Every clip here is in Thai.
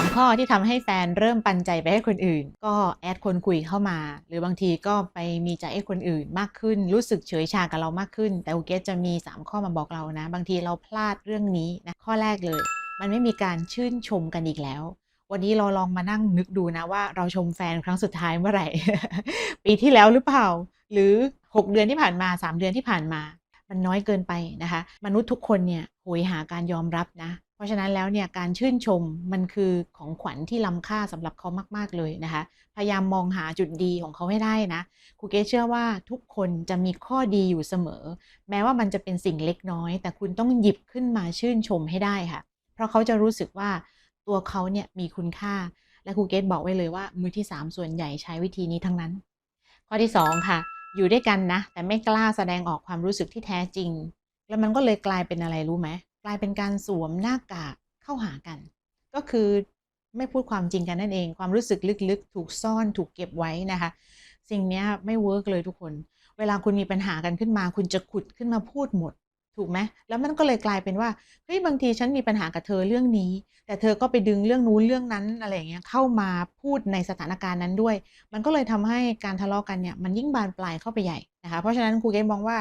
3 ข้อที่ทำให้แฟนเริ่มปันใจไปให้คนอื่น ก็แอดคนคุยเข้ามา หรือบางทีก็ไปมีใจให้คนอื่นมากขึ้น รู้สึกเฉยชากับเรามากขึ้น แต่อูเกสจะมี 3 ข้อมาบอกเรานะ บางทีเราพลาดเรื่องนี้นะข้อแรกเลย มันไม่มีการชื่นชมกันอีกแล้ววันนี้เราลองมานั่งนึกดูนะว่าเราชมแฟนครั้งสุดท้ายเมื่อไหร่ ปีที่แล้วหรือเปล่า หรือ 6 เดือนที่ผ่านมา 3 เดือนที่ผ่านมา มันน้อยเกินไปนะคะ มนุษย์ทุกคนเนี่ยโหยหาการยอมรับนะ ราะฉะนั้นแล้วเนี่ยการชื่นชมมันคือของขวัญที่ล้ำค่าสำหรับเขามาก ๆ เลยนะคะ พยายามมองหาจุดดีของเขาให้ได้นะครูเกเชื่อว่าทุกคนจะมีข้อดีอยู่เสมอ แม้ว่ามันจะเป็นสิ่งเล็กน้อย แต่คุณต้องหยิบขึ้นมาชื่นชมให้ได้ค่ะ เพราะเขาจะรู้สึกว่าตัวเขาเนี่ยมีคุณค่า และครูเกสบอกไว้เลยว่า มือที่ 3 ส่วนใหญ่ใช้วิธีนี้ทั้งนั้น ข้อที่ 2 ค่ะ อยู่ด้วยกันนะ แต่ไม่กล้าแสดงออกความรู้สึกที่แท้จริง แล้วมันก็เลยกลายเป็นอะไรรู้ไหม กลายเป็นการสวมหน้ากากเข้าหากัน ก็คือไม่พูดความจริงกันนั่นเอง ความรู้สึกลึกๆ ถูกซ่อนถูกเก็บไว้นะคะ สิ่งนี้ไม่เวิร์กเลยทุกคน เวลาคุณมีปัญหากันขึ้นมา คุณจะขุดขึ้นมาพูดหมด ถูกไหมแล้วมันก็เลยกลายเป็นว่าเฮ้ยบางทีฉันมีปัญหากับเธอเรื่องนี้ แต่เธอก็ไปดึงเรื่องนู้นเรื่องนั้นอะไรอย่างเงี้ยเข้ามาพูดในสถานการณ์นั้นด้วย มันก็เลยทำให้การทะเลาะกันเนี่ยมันยิ่งบานปลายเข้าไปใหญ่นะคะ เพราะฉะนั้นครูเกมมองว่า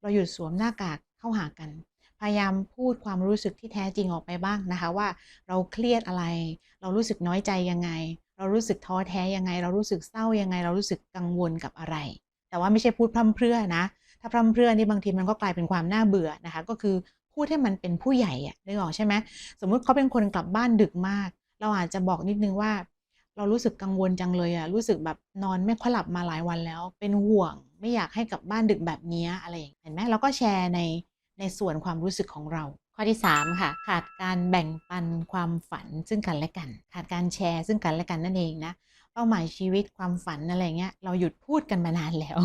เราหยุดสวมหน้ากากเข้าหากัน พยายามพูดความรู้สึกที่แท้จริงออกไปบ้างนะคะ ว่าเราเครียดอะไร เรารู้สึกน้อยใจยังไง เรารู้สึกท้อแท้ยังไง เรารู้สึกเศร้ายังไง เรารู้สึกกังวลกับอะไร แต่ว่าไม่ใช่พูดพร่ำเพรื่อนะ ถ้าพร่ำเพรื่อนี่บางทีมันก็กลายเป็นความน่าเบื่อนะคะ ก็คือพูดให้มันเป็นผู้ใหญ่อะนึกออกใช่ไหมสมมุติเขาเป็นคนกลับบ้านดึกมาก เราอาจจะบอกนิดนึงว่า เรารู้สึกกังวลจังเลยอะรู้สึกแบบนอนไม่ค่อยหลับมาหลายวันแล้ว เป็นห่วง ไม่อยากให้กลับบ้านดึกแบบนี้อะไรอย่างเห็นไหมเราก็แชร์ใน ในส่วนความรู้สึกของเรา ข้อที่ 3 ค่ะ ขาดการแบ่งปันความฝันซึ่งกันและกัน ขาดการแชร์ซึ่งกันและกันนั่นเองนะเป้าหมายชีวิตความฝันอะไรเงี้ยเราหยุดพูดกันมานานแล้ว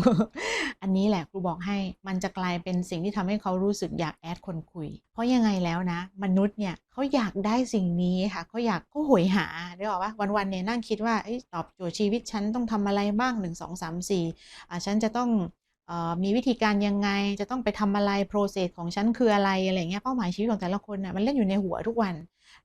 อันนี้แหละครูบอกให้มันจะกลายเป็นสิ่งที่ทำให้เขารู้สึกอยากแอดคนคุย เพราะยังไงแล้วนะ มนุษย์เนี่ยเขาอยากได้สิ่งนี้ค่ะเขาอยากเขาโหยหาได้บอกว่าวันๆเนี่ยนั่งคิดว่าตอบโจทย์ชีวิตฉันต้องทำอะไรบ้าง 1 2 3 4อ่าฉันจะต้อง มีวิธีการยังไงจะต้องไปทำอะไรโปรเซสของฉันคืออะไรอะไรเงี้ยเป้าหมายชีวิตของแต่ละคนน่ะมันเล่นอยู่ในหัวทุกวัน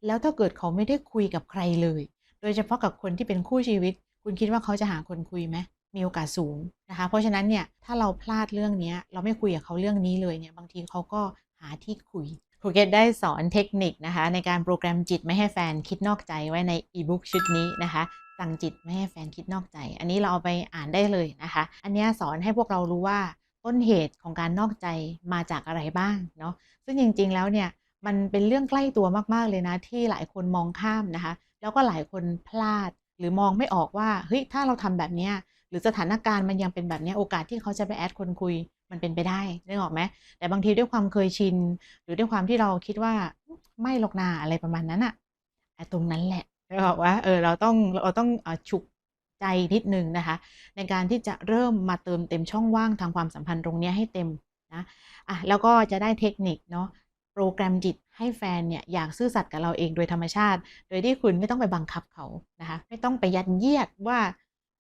แล้วถ้าเกิดเขาไม่ได้คุยกับใครเลย โดยเฉพาะกับคนที่เป็นคู่ชีวิต คุณคิดว่าเขาจะหาคนคุยไหมมีโอกาสสูงนะคะ เพราะฉะนั้นเนี่ยถ้าเราพลาดเรื่องนี้เราไม่คุยกับเขาเรื่องนี้เลยเนี่ยบางทีเขาก็หาที่คุยครูเกตได้สอนเทคนิคนะคะในการโปรแกรมจิตไม่ให้แฟนคิดนอกใจไว้ในอีบุ๊กชุดนี้นะคะ สั่งจิตไม่ให้แฟนคิดนอกใจ อันนี้เราเอาไปอ่านได้เลยนะคะ อันนี้สอนให้พวกเรารู้ว่าต้นเหตุของการนอกใจมาจากอะไรบ้างเนาะ ซึ่งจริง ๆ แล้วเนี่ยมันเป็นเรื่องใกล้ตัวมากๆเลยนะ ที่หลายคนมองข้ามนะคะ แล้วก็หลายคนพลาดหรือมองไม่ออกว่าเฮ้ยถ้าเราทำแบบเนี้ยหรือสถานการณ์มันยังเป็นแบบนี้โอกาสที่เขาจะไปแอดคนคุยมันเป็นไปได้นึกออกไหมแต่บางทีด้วยความเคยชิน หรือด้วยความที่เราคิดว่าไม่หรอกนาอะไรประมาณนั้นอะไอ้ตรงนั้นแหละ นึกออกว่าเออเราต้องเราต้องฉุกใจนิดนึงนะคะ ในการที่จะเริ่มมาเติมเต็มช่องว่างทางความสัมพันธ์ตรงนี้ให้เต็มนะอะแล้วก็จะได้เทคนิคเนาะโปรแกรมจิตให้แฟนเนี่ยอยากซื่อสัตย์กับเราเองโดยธรรมชาติ โดยที่คุณไม่ต้องไปบังคับเขานะคะไม่ต้องไปยัดเยียดว่า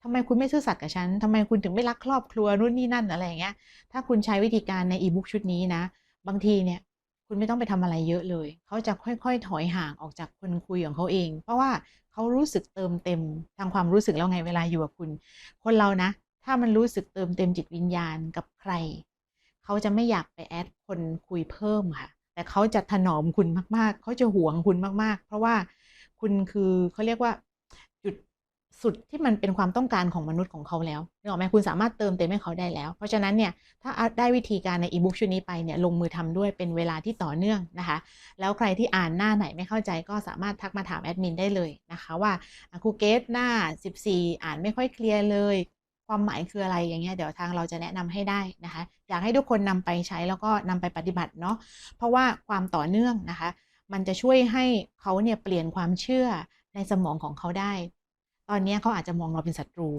ทำไมคุณไม่ซื่อสัตย์กับฉัน ทำไมคุณถึงไม่รักครอบครัวนู่นนี่นั่นอะไรอย่างเงี้ย ถ้าคุณใช้วิธีการในอีบุ๊กชุดนี้นะ บางทีเนี่ย คุณไม่ต้องไปทำอะไรเยอะเลย เขาจะค่อยๆ ถอยห่างออกจากคนคุยของเขาเอง เพราะว่าเขารู้สึกเติมเต็มทางความรู้สึกแล้วไงเวลาอยู่กับคุณ คนเรานะ ถ้ามันรู้สึกเติมเต็มจิตวิญญาณกับใคร เขาจะไม่อยากไปแอดคนคุยเพิ่มค่ะ แต่เขาจะถนอมคุณมากๆ เขาจะหวงคุณมากๆ เพราะว่าคุณคือเขาเรียกว่า สุดที่มันเป็นความต้องการของมนุษย์ของเขาแล้วนึกออกไหมคุณสามารถเติมเต็มให้เขาได้แล้ว เพราะฉะนั้นเนี่ยถ้าได้วิธีการในอีบุ๊กชุดนี้ไปเนี่ยลงมือทำด้วยเป็นเวลาที่ต่อเนื่องนะคะ แล้วใครที่อ่านหน้าไหนไม่เข้าใจก็สามารถทักมาถามแอดมินได้เลยนะคะว่าครูเกตหน้า 14 อ่านไม่ค่อยเคลียร์เลย ความหมายคืออะไรอย่างเงี้ยเดี๋ยวทางเราจะแนะนำให้ได้นะคะ อยากให้ทุกคนนำไปใช้แล้วก็นำไปปฏิบัติเนาะเพราะว่าความต่อเนื่องนะคะ มันจะช่วยให้เขาเนี่ยเปลี่ยนความเชื่อในสมองของเขาได้ ตอนนี้เขาอาจจะมองเราเป็นศัตรู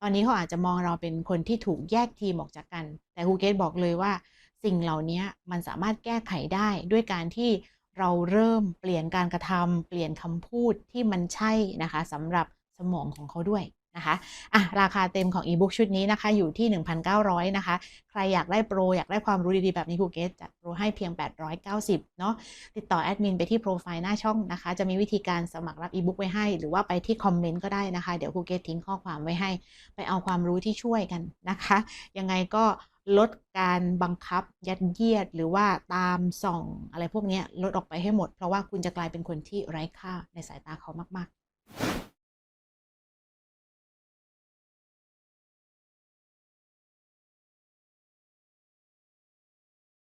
ตอนนี้เขาอาจจะมองเราเป็นคนที่ถูกแยกทีมออกจากกัน แต่ฮูเกตบอกเลยว่า สิ่งเหล่านี้มันสามารถแก้ไขได้ด้วยการที่เราเริ่มเปลี่ยนการกระทำเปลี่ยนคำพูดที่มันใช่นะคะสำหรับสมองของเขาด้วย นะคะอะราคาเต็มของอีบุ๊กชุดนี้นะคะ อยู่ที่ 1,900 นะคะ ใครอยากได้โปร อยากได้ความรู้ดี ๆ แบบนี้ครูเกตจัดโปรให้เพียง 890 เนาะติดต่อแอดมินไปที่โปรไฟล์หน้าช่องนะคะ จะมีวิธีการสมัครรับอีบุ๊กไว้ให้ หรือว่าไปที่คอมเมนต์ก็ได้นะคะ เดี๋ยวครูเกตทิ้งข้อความไว้ให้ ไปเอาความรู้ที่ช่วยกันนะคะ ยังไงก็ลดการบังคับยัดเยียดหรือว่าตามส่องอะไรพวกนี้ลดออกไปให้หมด เพราะว่าคุณจะกลายเป็นคนที่ไร้ค่าในสายตาเขามาก ๆ